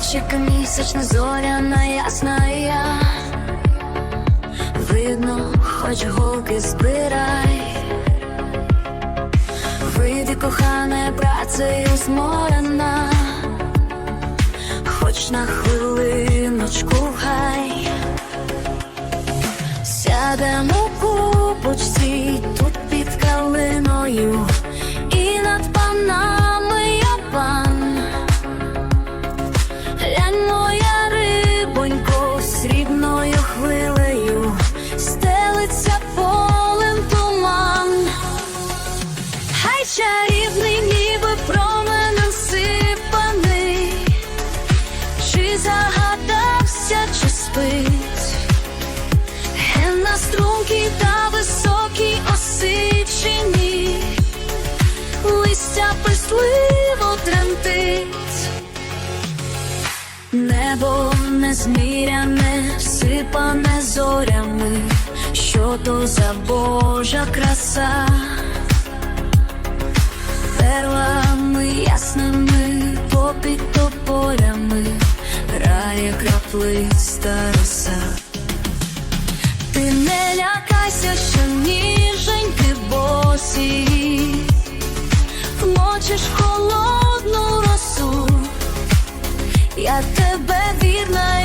ніч, яка місячна зоряна ясна я. Видно, хоч голки збирай. Вийди, кохане, працею зморена. Хоч на хвилиночку хай Сядемо купочці тут чарівний, ніби променем сипаний, чи загадався, чи спить, Ген на струнки та високі осичені, листя писливо тремтить. Небо незміряне, сипане зорями, що то за Божа краса, попід топорями, грає краплиста роса. Ти не лякайся, що ніженьки босі, вмочиш холодну росу. Я тебе вірна,